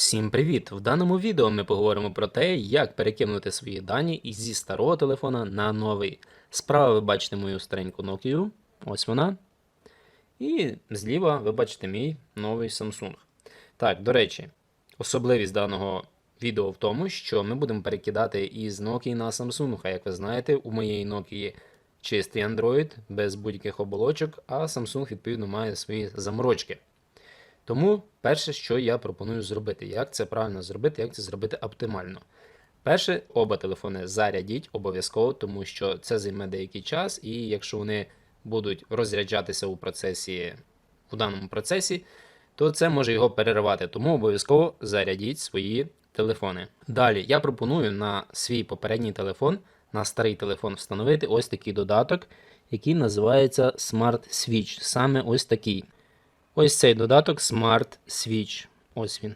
Всім привіт! В даному відео ми поговоримо про те, як перекинути свої дані зі старого телефона на новий. Справа ви бачите мою стареньку Nokia, ось вона. І зліва ви бачите мій новий Samsung. Так, до речі, особливість даного відео в тому, що ми будемо перекидати із Nokia на Samsung. А як ви знаєте, у моєї Nokia чистий Android без будь-яких оболочок, а Samsung відповідно має свої заморочки. Тому перше, що я пропоную зробити, як це правильно зробити, як це зробити оптимально. Перше, оба телефони зарядіть обов'язково, тому що це займе деякий час, і якщо вони будуть розряджатися у процесі, у даному процесі, то це може його переривати. Тому обов'язково зарядіть свої телефони. Далі я пропоную на свій попередній телефон, на старий телефон встановити ось такий додаток, який називається Smart Switch. Саме ось такий. Ось цей додаток Smart Switch. Ось він.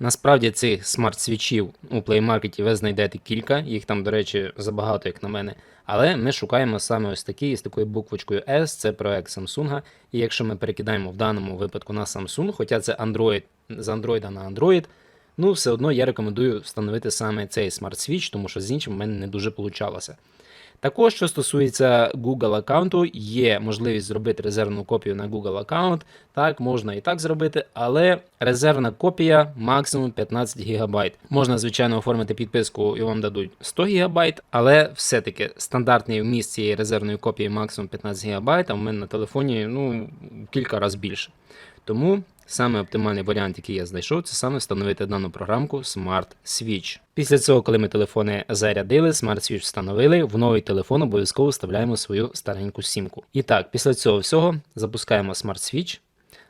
Насправді цих смарт-свічів у Play Market ви знайдете кілька, їх там, до речі, забагато, як на мене. Але ми шукаємо саме ось такий з такою буквочкою S, це проект Samsung. І якщо ми перекидаємо в даному випадку на Samsung, хоча це Android з Android на Android, ну все одно я рекомендую встановити саме цей Switch, тому що з іншим в мене не дуже получалося. Також, що стосується Google аккаунту, є можливість зробити резервну копію на Google аккаунт. Так, можна і так зробити, але резервна копія максимум 15 ГБ. Можна, звичайно, оформити підписку і вам дадуть 100 ГБ, але все-таки стандартний вміст цієї резервної копії максимум 15 ГБ, а в мене на телефоні ну, кілька разів більше. Тому саме оптимальний варіант, який я знайшов, це саме встановити дану програмку Smart Switch. Після цього, коли ми телефони зарядили, Smart Switch встановили, в новий телефон обов'язково вставляємо свою стареньку сімку. І так, після цього всього запускаємо Smart Switch.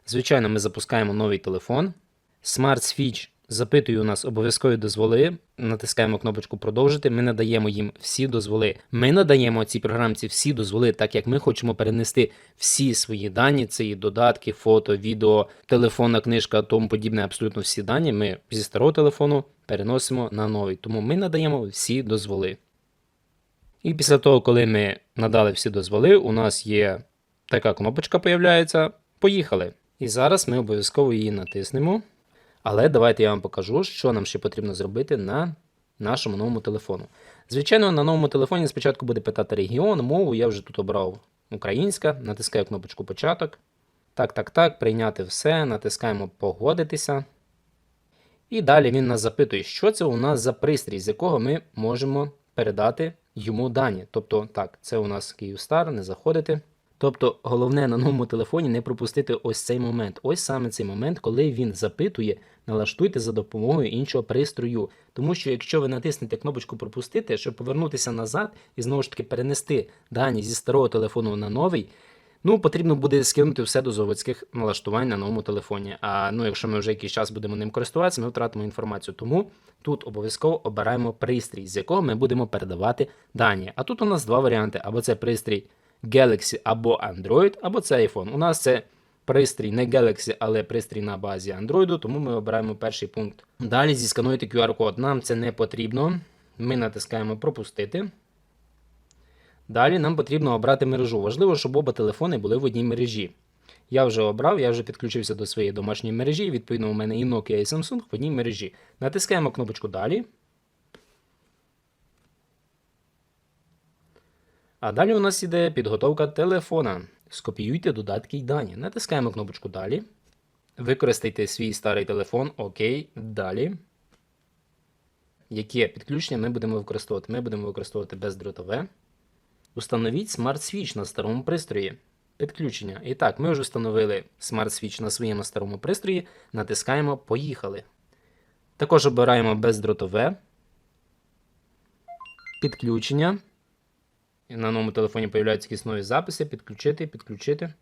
Звичайно, ми запускаємо новий телефон. Smart Switch запитує у нас обов'язкові дозволи. Натискаємо кнопочку продовжити. Ми надаємо їм всі дозволи. Ми надаємо цій програмці всі дозволи, так як ми хочемо перенести всі свої дані, це і додатки, фото, відео, телефонна книжка, тому подібне, абсолютно всі дані. Ми зі старого телефону переносимо на новий. Тому ми надаємо всі дозволи. І після того, коли ми надали всі дозволи, у нас є така кнопочка появляється. Поїхали. І зараз ми обов'язково її натиснемо. Але давайте я вам покажу, що нам ще потрібно зробити на нашому новому телефону. Звичайно, на новому телефоні спочатку буде питати регіон, мову. Я вже тут обрав українська, натискаю кнопочку початок. Так, так, так, прийняти все, натискаємо погодитися. І далі він нас запитує, що це у нас за пристрій, з якого ми можемо передати йому дані. Тобто, так, це у нас Kyivstar, не заходити. Тобто, головне на новому телефоні не пропустити ось цей момент. Ось саме цей момент, коли він запитує, налаштуйте за допомогою іншого пристрою. Тому що якщо ви натиснете кнопочку пропустити, щоб повернутися назад і знову ж таки перенести дані зі старого телефону на новий, ну потрібно буде скинути все до заводських налаштувань на новому телефоні. А ну, якщо ми вже якийсь час будемо ним користуватися, ми втратимо інформацію. Тому тут обов'язково обираємо пристрій, з якого ми будемо передавати дані. А тут у нас два варіанти: або це пристрій. Galaxy або Android, або це iPhone. У нас це пристрій не Galaxy, але пристрій на базі Android, тому ми обираємо перший пункт. Далі зіскануйте QR-код. Нам це не потрібно. Ми натискаємо пропустити. Далі нам потрібно обрати мережу. Важливо, щоб оба телефони були в одній мережі. Я вже обрав, я вже підключився до своєї домашньої мережі. Відповідно, у мене і Nokia, і Samsung в одній мережі. Натискаємо кнопочку Далі. А далі у нас іде підготовка телефона. Скопіюйте додатки й дані. Натискаємо кнопочку Далі. Використайте свій старий телефон. ОК. Далі. Яке підключення ми будемо використовувати? Ми будемо використовувати бездротове. Установіть Smart Switch на старому пристрої. Підключення. І так, ми вже встановили Smart Switch на своєму старому пристрої. Натискаємо Поїхали. Також обираємо бездротове. Підключення. І на новому телефоні появляються якісь нові записи. Підключити, підключити.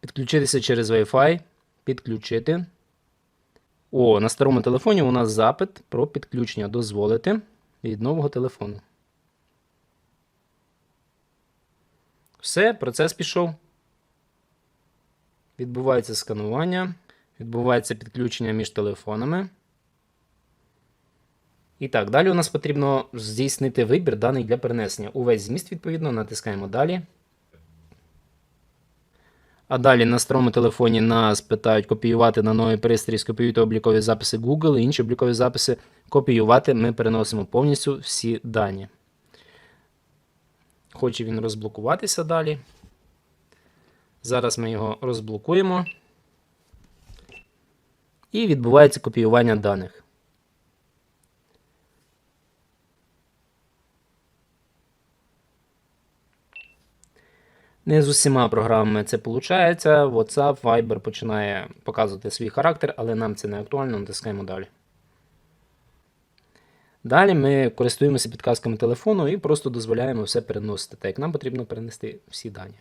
Підключитися через Wi-Fi. Підключити. О, на старому телефоні у нас запит про підключення. Дозволити від нового телефону. Все, процес пішов. Відбувається сканування. Відбувається підключення між телефонами. І так, далі у нас потрібно здійснити вибір даний для перенесення. Увесь зміст, відповідно, натискаємо далі. А далі на старому телефоні нас питають копіювати на новий пристрій, скопіюйте облікові записи Google і інші облікові записи. Копіювати ми переносимо повністю всі дані. Хоче він розблокуватися далі. Зараз ми його розблокуємо. І відбувається копіювання даних. Не з усіма програмами це виходить. WhatsApp, Viber починає показувати свій характер, але нам це не актуально, натискаємо далі. Далі ми користуємося підказками телефону і просто дозволяємо все переносити, так як нам потрібно перенести всі дані.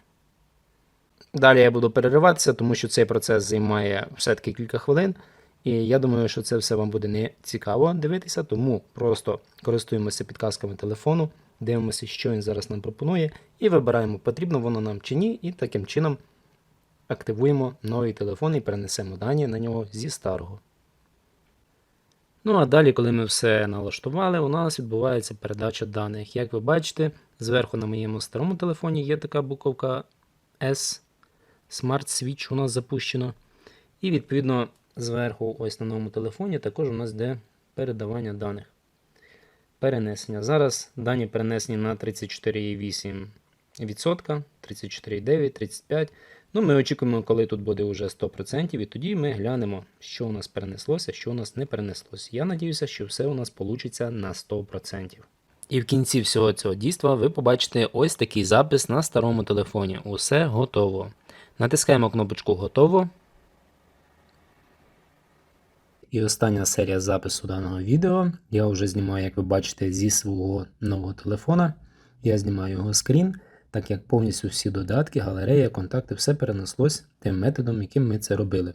Далі я буду перериватися, тому що цей процес займає все-таки кілька хвилин. І я думаю, що це все вам буде не цікаво дивитися, тому просто користуємося підказками телефону, дивимося, що він зараз нам пропонує, і вибираємо, потрібно воно нам чи ні, і таким чином активуємо новий телефон і перенесемо дані на нього зі старого. Ну а далі, коли ми все налаштували, у нас відбувається передача даних. Як ви бачите, зверху на моєму старому телефоні є така буковка S. Smart Switch у нас запущено. І відповідно зверху, ось на новому телефоні, також у нас йде передавання даних. Перенесення. Зараз дані перенесені на 34,8%, 34,9%, 35%. Ну, Ми очікуємо, коли тут буде вже 100%, і тоді ми глянемо, що у нас перенеслося, що у нас не перенеслося. Я надіюся, що все у нас вийде на 100%. І в кінці всього цього дійства ви побачите ось такий запис на старому телефоні. Усе готово. Натискаємо кнопочку Готово. І остання серія запису даного відео. Я вже знімаю, як ви бачите, зі свого нового телефона. Я знімаю його скрін, так як повністю всі додатки, галерея, контакти, все перенеслось тим методом, яким ми це робили.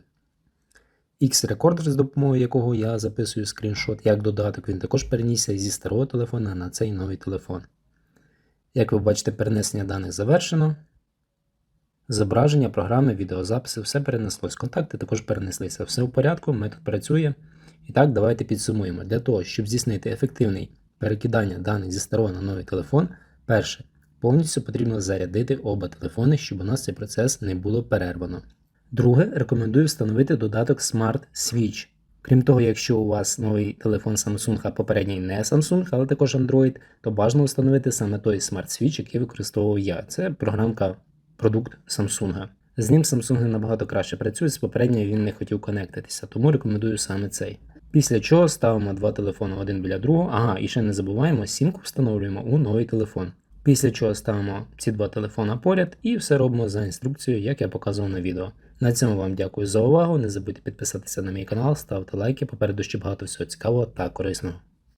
X-Recorder, з допомогою якого я записую скріншот як додаток, він також перенісся зі старого телефона на цей новий телефон. Як ви бачите, перенесення даних завершено. Зображення, програми, відеозаписи, все перенеслось. Контакти також перенеслися. Все в порядку, метод працює. І так, давайте підсумуємо. Для того, щоб здійснити ефективний перекидання даних зі старого на новий телефон, перше, повністю потрібно зарядити оба телефони, щоб у нас цей процес не було перервано. Друге, рекомендую встановити додаток Smart Switch. Крім того, якщо у вас новий телефон Samsung, а попередній не Samsung, але також Android, то бажано встановити саме той Smart Switch, який використовував я. Це програмка продукт Samsung. З ним Samsung набагато краще працює, з попередньою він не хотів конектитися, тому рекомендую саме цей. Після чого ставимо два телефони один біля другого. Ага, і ще не забуваємо, сімку встановлюємо у новий телефон. Після чого ставимо ці два телефона поряд і все робимо за інструкцією, як я показував на відео. На цьому вам дякую за увагу. Не забудьте підписатися на мій канал, ставити лайки, попереду ще багато всього цікавого та корисного.